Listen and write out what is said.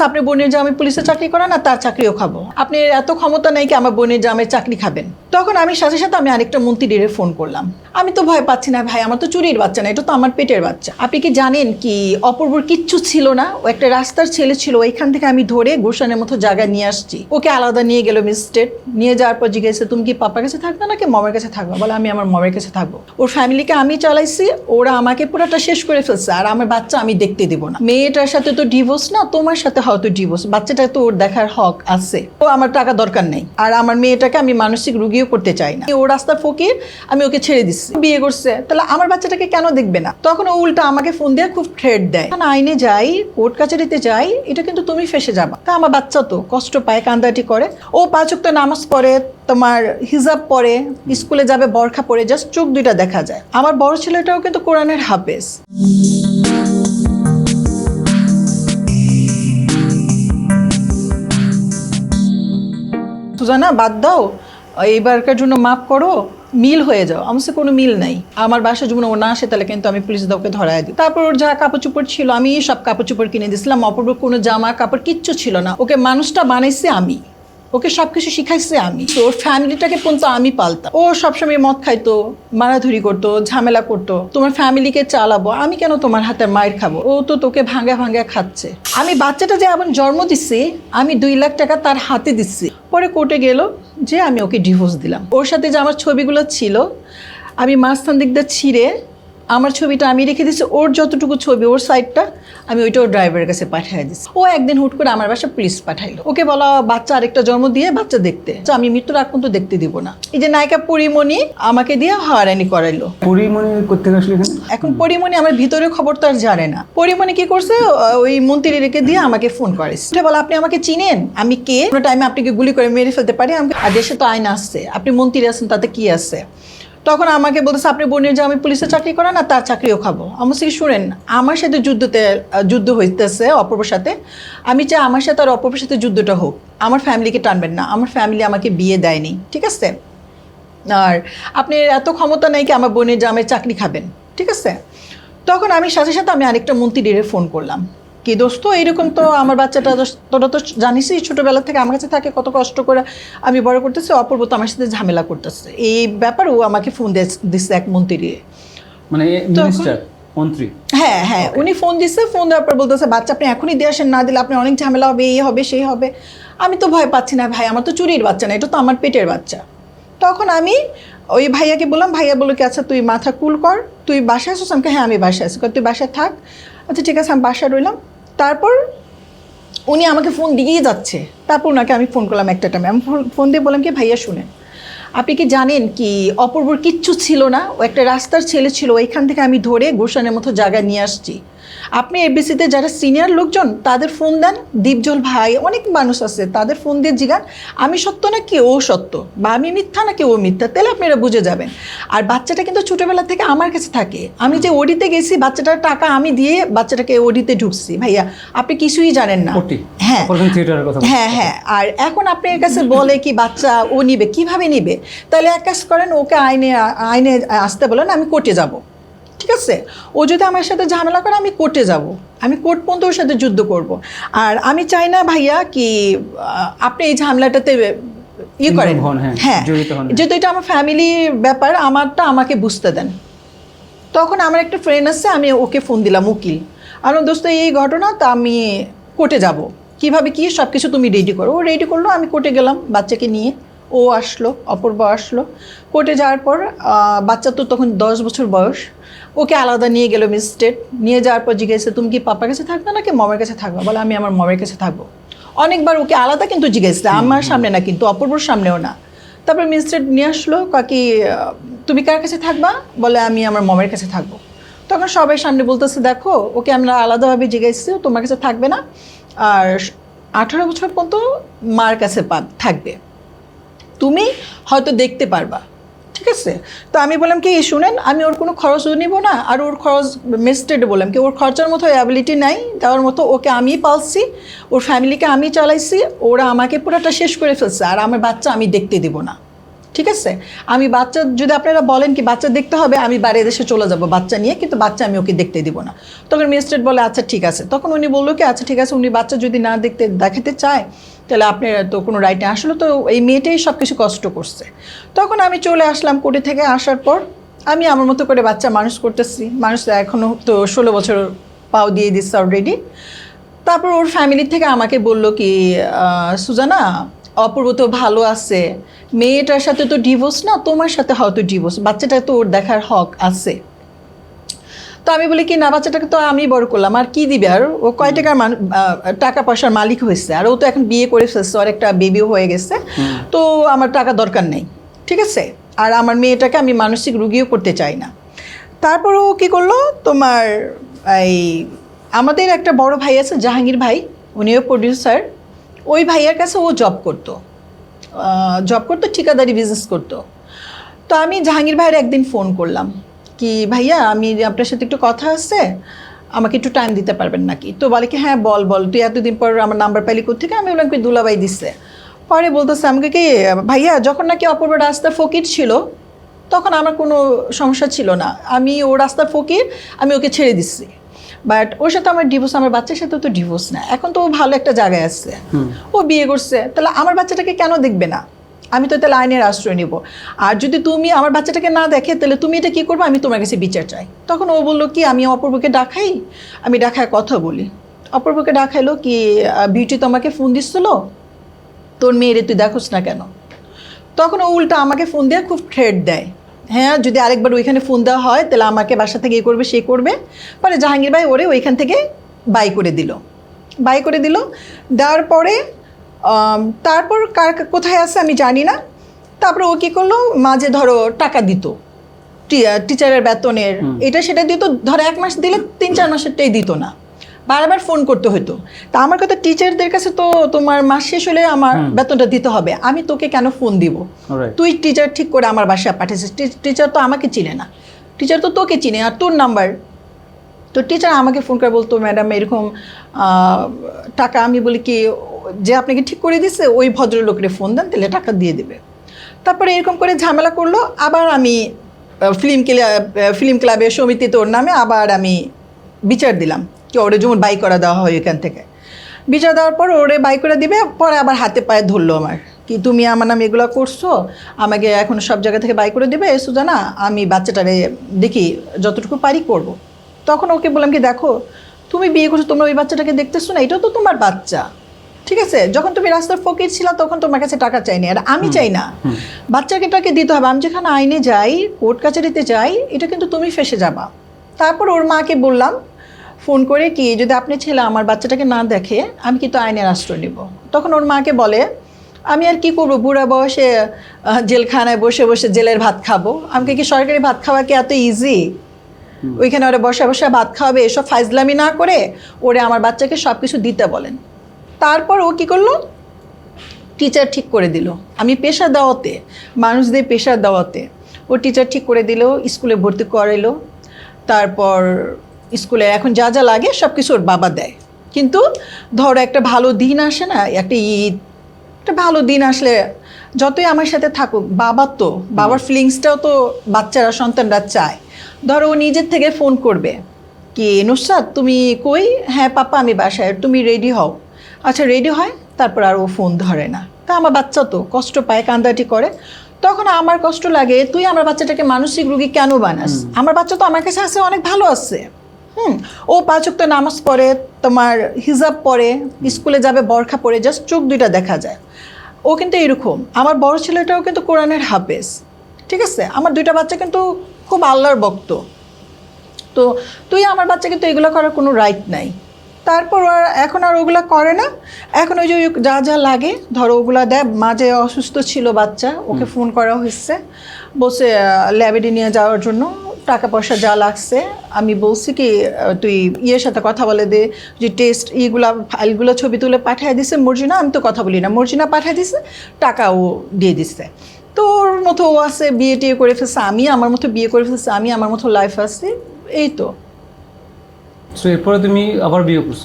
আপনি বোনের জামে পুলিশে চাকরি করেন না তার চাকরিও খাব। আপনি এত ক্ষমতা নেই কি আমার বোনের জামের চাকরি খাবেন? তখন আমি সাথে সাথে আমি আরেকটা মন্ত্রীরে ফোন করলাম। আমি তো ভয় পাচ্ছি না ভাই, আমার তো চুরির বাচ্চা না, এটা তো আমার পেটের বাচ্চা। আপনি কি জানেন কি অপূর্বর কিচ্ছু ছিল না? ও একটা রাস্তার ছেলে ছিল, ওইখান থেকে আমি ধরে গোসানের মতো জায়গায় নিয়ে আসছি। ওকে আলাদা নিয়ে গেল মিস্টেট নিয়ে যাওয়ার পর জিজ্ঞেসে, তুমি কি পাপার কাছে থাকবে নাকি মমের কাছে থাকবে? বলে, আমি আমার মমের কাছে থাকব। ওর ফ্যামিলিকে আমি চালাইছি, ওরা আমাকে পুরোটা শেষ করে ফেলছে, আর আমার বাচ্চা আমি দেখতে দিব না। মেয়েটার সাথে তো ডিভোর্স না, তোমার সাথে হয়তো ডিভোর্স বাচ্চাটা তো ওর দেখার হক আছে। ও আমার টাকা দরকার নেই। আর আমার মেয়েটাকে আমি মানসিক রুগীও করতে চাই না। ও রাস্তার ফকির, আমি ওকে ছেড়ে দিচ্ছি বিয়ে করছে। তাহলে আমার বাচ্চাটাকে কেন দেখবে না? তখন ও উল্টা আমাকে ফোন দিয়ে খুব থ্রেড দেয়। এখন আইনে যাই কোর্ট কাছারিতে যাই, এটা কিন্তু তুমি ফেসে যাবা। তা আমার বাচ্চা তো কষ্ট পায়, কান্দাটি করে। ও পাঁচ ওয়াক্ত নামাজ পড়ে, তোমার হিজাব পরে, স্কুলে যাবে, বরখা পরে জাস্ট চোখ দুইটা দেখা যায়। আমার বড় ছেলেটাও কিন্তু কোরআনের হাফেজ। সুজানা বাদ দাও। এইবারকার জন্য মাফ করো, মিল হয়ে যাও। আমার সাথে কোনো মিল নাই। আমার বাসা যখন ও না আসে, তাহলে কিন্তু আমি পুলিশ দাওকে ধরাই দিই। তারপর ওর যা কাপড় চোপড় ছিল, আমি সব কাপড় চোপড় কিনে দিয়েছিলাম। অপূর্ব কোনো জামা, কাপড় কিচ্ছু ছিল না। ওকে মানুষটা বানাইছে আমি। ওকে সব কিছু শিখাইছে আমি। তো ওর ফ্যামিলিটাকে পর্যন্ত আমি পালতাম। ও সবসময় মদ খাইতো, মারাধুরি করতো, ঝামেলা করতো। তোমার ফ্যামিলিকে চালাবো, আমি কেন তোমার হাতে মায়ের খাব? ও তো তোকে ভাঙ্গা ভাঙ্গা খাচ্ছে। আমি বাচ্চাটা যে এমন জন্ম দিচ্ছি আমি দুই লাখ টাকা তার হাতে দিচ্ছি পরে কোর্টে গেল যে আমি ওকে ডিভোর্স দিলাম। ওর সাথে যে আমার ছবিগুলো ছিল, আমি মাঝখান দিক দিয়ে ছিঁড়ে আমার ছবিটা আমি রেখে দিচ্ছি ওর যতটুকু ছবি ওর সাইডটা আমি ওইটা ওর ড্রাইভারের কাছে পাঠিয়ে দিচ্ছি ও একদিন হুট করে আমার বাসা পুলিশ পাঠাইলো। ওকে বলা বাচ্চা আরেকটা জন্ম দিয়ে বাচ্চা দেখতে। তো আমি মৃত্যুর আগ পর্যন্ত দেখতে দিব না। এই যে নায়িকা পরিমণি আমাকে দিয়ে হারানি করাইলো। পরিমণি করতে আসলে এখন? পরিমণি আমার ভিতরে খবর তো আর জানে না। পরিমণি কি করছে? ওই মন্ত্রী রেখে দিয়ে আমাকে ফোন করেছে সে বলা আপনি আমাকে চিনেন? আমি কে? কোনো টাইমে আপনাকে গুলি করে মেরে ফেলতে পারি? আমাকে আর দেশে তো আইন আসছে। আপনি মন্ত্রী আছেন তাতে কি আছে? তখন আমাকে বলতেছে, আপনি বোনের যে আমি পুলিশে চাকরি করেন না তার চাকরিও খাব। আমার থেকে শুনেন, আমার সাথে যুদ্ধতে যুদ্ধ হইতেছে অপূর্বর সাথে। আমি চাই আমার সাথে আর অপূর্বর সাথে যুদ্ধটা হোক। আমার ফ্যামিলিকে টানবেন না। আমার ফ্যামিলি আমাকে বিয়ে দেয়নি। ঠিক আছে? আর আপনি এত ক্ষমতা নেই কি আমার বোনের জামের চাকরি খাবেন? ঠিক আছে? তখন আমি সাথে সাথে আমি আরেকটা মন্ত্রী মন্ত্রীরে ফোন করলাম। কি দোস্ত এইরকম তো আমার বাচ্চাটা তোরা তো জানিসই ছোটোবেলা থেকে আমার কাছে থাকে কত কষ্ট করে আমি বড় করতেছি অপূর্ব তো আমার সাথে ঝামেলা করতেছে। এই ব্যাপার ও আমাকে ফোন দিচ্ছে এক মন্ত্রী। মানে মিনিস্টার মন্ত্রী? হ্যাঁ হ্যাঁ উনি ফোন দিচ্ছে ফোন দেওয়ার পর বলতেছে বাচ্চা আপনি এখনই দিয়ে আসেন না দিলে আপনি অনেক ঝামেলা হবে এই হবে সেই হবে। আমি তো ভয় পাচ্ছি না ভাই আমার তো চুরির বাচ্চা না এটা তো আমার পেটের বাচ্চা। তখন আমি ওই ভাইয়াকে বললাম ভাইয়া বলো কি আচ্ছা তুই মাথা কুল কর তুই বাসায় আসছিস আমাকে হ্যাঁ আমি বাসায় আছি। কয়, তুই বাসায় থাক। আচ্ছা ঠিক আছে আমি বাসায় রইলাম। তারপর উনি আমাকে ফোন দিয়েই যাচ্ছে। তারপর ওনাকে আমি ফোন করলাম একটা টাইমে আমি ফোন- ফোন দিয়ে বললাম কি, ভাইয়া, শুনেন, আপনি কি জানেন কি, অপূর্বর কিচ্ছু ছিল না? ও একটা রাস্তার ছেলে ছিল, ওইখান থেকে আমি ধরে গোসানের মতো জায়গায় নিয়ে আসছি। আপনি এবিসিতে যারা সিনিয়র লোকজন তাদের ফোন দেন। দীপজল ভাই অনেক মানুষ আছে তাদের ফোন দিয়ে জিগান আমি সত্য না কি ও সত্য? বা আমি মিথ্যা নাকি ও মিথ্যা? তাহলে আপনারা বুঝে যাবেন। আর বাচ্চাটা কিন্তু ছোটোবেলা থেকে আমার কাছে থাকে। আমি যে ওডিতে গেছি বাচ্চাটার টাকা আমি দিয়ে বাচ্চাটাকে ওডিতে ঢুকছি। ভাইয়া আপনি কিছুই জানেন না। হ্যাঁ। হ্যাঁ হ্যাঁ। আর এখন আপনার কাছে বলে কি বাচ্চা ও নিবে কীভাবে নিবে? তাহলে এক কাজ করেন ওকে আইনে আইনে আসতে বলেন আমি কোর্টে যাব। ঠিক আছে? ও যদি আমার সাথে ঝামেলা করে আমি কোর্টে যাব। আমি কোর্ট পর্যন্ত ওর সাথে যুদ্ধ করব। আর আমি চাই না ভাইয়া কি আপনি এই ঝামেলাটাতে ইয়ে করেন। হ্যাঁ, হ্যাঁ। যেহেতু এটা আমার ফ্যামিলির ব্যাপার আমারটা আমাকে বুঝতে দেন। তখন আমার একটা ফ্রেন্ড আছে আমি ওকে ফোন দিলাম উকিল। আর দোস্ত এই ঘটনা তা আমি কোর্টে যাব। কীভাবে কি সব কিছু তুমি রেডি করো? ও রেডি করল আমি কোর্টে গেলাম বাচ্চাকে নিয়ে। ও আসলো অপূর্ব আসলো। কোর্টে যাওয়ার পর বাচ্চা তো তখন দশ বছর বয়স। ওকে আলাদা নিয়ে গেলো মিস্টেট নিয়ে যাওয়ার পর জিজ্ঞেসে তুমি কি পাপার কাছে থাকবে নাকি মমের কাছে থাকবে? বলে আমি আমার মমের কাছে থাকব। অনেকবার ওকে আলাদা কিন্তু জিজ্ঞেসে আমার সামনে না কিন্তু অপূর্বর সামনেও না। তারপর মিস্টেট নিয়ে আসলো কাকি তুমি কার কাছে থাকবা? বলে আমি আমার মমের কাছে থাকব। তখন সবাই সামনে বলতেছে দেখো ওকে আমরা আলাদাভাবে জিজ্ঞেসছি তোমার কাছে থাকবে না। আর আঠারো বছর পর্যন্ত মার কাছে থাকবে। তুমি হয়তো দেখতে পারবা। ঠিক আছে? তো আমি বললাম, কি, শুনেন, আমি ওর কোনো খরচও নিব না, আর ওর খরচ মেস্টেড বললাম। কি ওর খরচার মতো অ্যাবিলিটি নাই, দেওয়ার মতো ওকে আমি পালছি, ওর ফ্যামিলিকে আমি চালাইছি, ওরা আমাকে পুরোটা শেষ করে ফেলছে, আর আমার বাচ্চা আমি দেখতে দিব না। ঠিক আছে? আমি বাচ্চা, যদি আপনারা বলেন কি, বাচ্চা দেখতে হবে, আমি বাইরে দেশে চলে যাব বাচ্চা নিয়ে, কিন্তু বাচ্চা আমি ওকে দেখতে দিব না। তখন ম্যাজিস্ট্রেট বলে আচ্ছা ঠিক আছে। তখন উনি বলল কি আচ্ছা ঠিক আছে। উনি বাচ্চা যদি না দেখতে, দেখাতে চায় তাহলে আপনার তো কোনো রাইট নেই। আসলে তো এই মেয়েটাই সব কিছু কষ্ট করছে। তখন আমি চলে আসলাম কোর্টে থেকে আসার পর, আমি আমার মতো করে বাচ্চা মানুষ করতেছি। মানুষ এখনও তো ষোলো বছর পাও দিয়ে দিচ্ছে অলরেডি তারপর ওর ফ্যামিলি থেকে আমাকে বলল কি সুজানা, অপূর্ব তো ভালো আছে। মেয়েটার সাথে তো ডিভোর্স না, তোমার সাথে হয়তো ডিভোর্স বাচ্চাটা তো ওর দেখার হক আছে। তো আমি বলি কি না বাচ্চাটাকে তো আমি বড় করলাম আর কি দিবে? আর ও কয় টাকার টাকা পয়সার মালিক হয়েছে আর ও তো এখন বিয়ে করে ফেলছে ওর একটা বেবিও হয়ে গেছে তো আমার টাকা দরকার নেই ঠিক আছে? আর আমার মেয়েটাকে আমি মানসিক রুগীও করতে চাই না। তারপর ও কী করল তোমার এই আমাদের একটা বড় ভাই আছে জাহাঙ্গীর ভাই উনিও প্রডিউসার ওই ভাইয়ের কাছে ও জব করতো জব করতো ঠিকাদারি বিজনেস করতো। তো আমি জাহাঙ্গীর ভাইয়ের একদিন ফোন করলাম কি ভাইয়া আমি আপনার সাথে একটু কথা আছে আমাকে একটু টাইম দিতে পারবেন নাকি? তো বলে কি হ্যাঁ বল বল। তুই এতদিন পর আমার নাম্বার পাইলি থেকে আমি বললাম কি দুলাবাই দিচ্ছে পরে বলতেছে আমাকে কি ভাইয়া যখন নাকি অপূর্ব রাস্তা ফকির ছিল তখন আমার কোনো সমস্যা ছিল না। আমি ও রাস্তা ফকির আমি ওকে ছেড়ে দিচ্ছি বাট ওর সাথে আমার ডিভোর্স আমার বাচ্চার সাথে তো ডিভোর্স না। এখন তো ও ভালো একটা জায়গায় আছে। ও বিয়ে করছে। তাহলে আমার বাচ্চাটাকে কেন দেখবে না? আমি তো তাহলে আইনের আশ্রয় নিব। আর যদি তুমি আমার বাচ্চাটাকে না দেখে, তাহলে তুমি এটা কী করব? আমি তোমার কাছে বিচার চাই। তখন ও বলল কি, আমি অপূর্বকে ডাকাই? আমি ডাকায় কথা বলি। অপূর্বকে ডাকাইলো কি বিউটি তোমাকে ফোন দিচ্ছিল। তোর মেয়েরে তুই দেখোস না কেন? তখন ও উল্টা আমাকে ফোন দিয়ে খুব থ্রেড দেয়। হ্যাঁ যদি আরেকবার ওইখানে ফোন দেওয়া হয়, তাহলে আমাকে বাসা থেকে এ করবে, সে করবে। পরে জাহাঙ্গীর ভাই ওরে ওইখান থেকে বাই করে দিল। বাই করে দিল। দেওয়ার পরে তারপর কার কোথায় আছে আমি জানি না। তারপর ও কী করল? মাঝে ধরো টাকা দিত। টিচারের বেতনের। এটা সেটা দিত ধরো এক মাস দিলে তিন চার মাসেরটাই দিত না। বারবার ফোন করতে হতো তা আমার কথা টিচারদের কাছে তো তোমার মাস শেষ হলে আমার বেতনটা দিতে হবে। আমি তোকে কেন ফোন দিব? তুই টিচার ঠিক করে আমার বাসায় পাঠিয়েছিস। টিচার তো আমাকে চিনে না। টিচার তো তোকে চিনে আর তোর নাম্বার। তো টিচার আমাকে ফোন করে বলতো ম্যাডাম এরকম টাকা আমি বলি কি যে আপনাকে ঠিক করে দিছে, ওই ভদ্রলোকের ফোন দেন, তাহলে টাকা দিয়ে দেবে। তারপরে এরকম করে ঝামেলা করল, আবার আমি ফিল্ম ক্লাব ফিল্ম ক্লাবের সমিতি তোর নামে আবার আমি বিচার দিলাম, কি ওরে যেমন বাই করা দেওয়া হয় এখান থেকে। বিচার দেওয়ার পর ওরে বাই করে দিবে, পরে আবার হাতে পায়ে ধরলো আমার, কি তুমি আমার নামে এগুলো করছ, আমাকে এখন সব জায়গা থেকে বাই করে দিবে সুজানা, আমি বাচ্চাটারে দেখি যতটুকু পারি করব। তখন ওকে বললাম কি, দেখো, তুমি বিয়ে করছ, তোমরা ওই বাচ্চাটাকে দেখতেছো না, এটাও তো তোমার বাচ্চা। ঠিক আছে? যখন তুমি রাস্তার ফকির ছিল তখন তোমার কাছে টাকা চাইনি। আর আমি চাই না। বাচ্চাকে টাকে দিতে হবে। আমি যেখানে আইনে যাই কোর্ট কাছারিতে যাই এটা কিন্তু তুমি ফেসে যাবা। তারপর ওর মাকে বললাম ফোন করে কি যদি আপনি ছেলে আমার বাচ্চাটাকে না দেখে আমি কিন্তু আইনের আশ্রয় নিব। তখন ওর মাকে বলে আমি আর কি করব? বুড়া বয়সে জেলখানায় বসে বসে জেলের ভাত খাব। আমাকে কি সরকারি ভাত খাওয়া কি এত ইজি ওইখানে ওরা বসে বসে ভাত খাওয়াবে এসব ফাইজলামি না করে ওরে আমার বাচ্চাকে সব কিছু দিতে বলেন। তারপর ও কি করল? টিচার ঠিক করে দিল। আমি পেশা দেওয়াতে মানুষদের পেশা দেওয়াতে ও টিচার ঠিক করে দিল স্কুলে ভর্তি করাইলো। তারপর স্কুলে এখন যা যা লাগে সব কিছু ওর বাবা দেয়। কিন্তু ধরো একটা ভালো দিন আসে না একটা ঈদ একটা ভালো দিন আসলে যতই আমার সাথে থাকুক বাবার তো বাবার ফিলিংসটাও তো বাচ্চারা সন্তানরা চায়। ধরো ও নিজের থেকে ফোন করবে কি নুসরাত তুমি কই? হ্যাঁ পাপা আমি বাসায় তুমি রেডি হও। আচ্ছা রেডি হয় তারপর আর ও ফোন ধরে না। তা আমার বাচ্চা তো কষ্ট পায় কান্দাটি করে। তখন আমার কষ্ট লাগে তুই আমার বাচ্চাটাকে মানসিক রুগী কেন বানাস? আমার বাচ্চা তো আমার কাছে আছে অনেক ভালো আছে। হুম ও পাঁচ ওয়াক্ত নামাজ পড়ে তোমার হিজাব পড়ে স্কুলে যাবে বরখা পড়ে জাস্ট চোখ দুইটা দেখা যায়। ও কিন্তু এরকম। আমার বড় ছেলেটাও কিন্তু কোরআনের হাফেজ। ঠিক আছে? আমার দুইটা বাচ্চা কিন্তু খুব আল্লাহর বক্ত তো তুই আমার বাচ্চাকে তো এগুলো করার কোনো রাইট নাই। তারপর আর এখন আর ওগুলো করে না। এখন ওই যে যা যা লাগে ধরো ওগুলা দেয় মাঝে অসুস্থ ছিল বাচ্চা ওকে ফোন করা হয়েছে। বসে ল্যাবেডি নিয়ে যাওয়ার জন্য টাকা পয়সা যা লাগছে আমি বলছি কি তুই ইয়ের সাথে কথা বলে দে যে টেস্ট ইগুলা ফাইলগুলো ছবি তুলে পাঠিয়ে দিছে। মর্জিনা আমি তো কথা বলি না। মর্জিনা পাঠিয়ে দিছে টাকাও দিয়ে দিছে। তো ওর মতো ও আছে বিয়ে টিয়ে করে ফেলছে আমি আমার মতো বিয়ে করে ফেলছে আমি আমার মতো লাইফ আছে এই তো। সো এরপরে তুমি আবার বিয়ে করছ?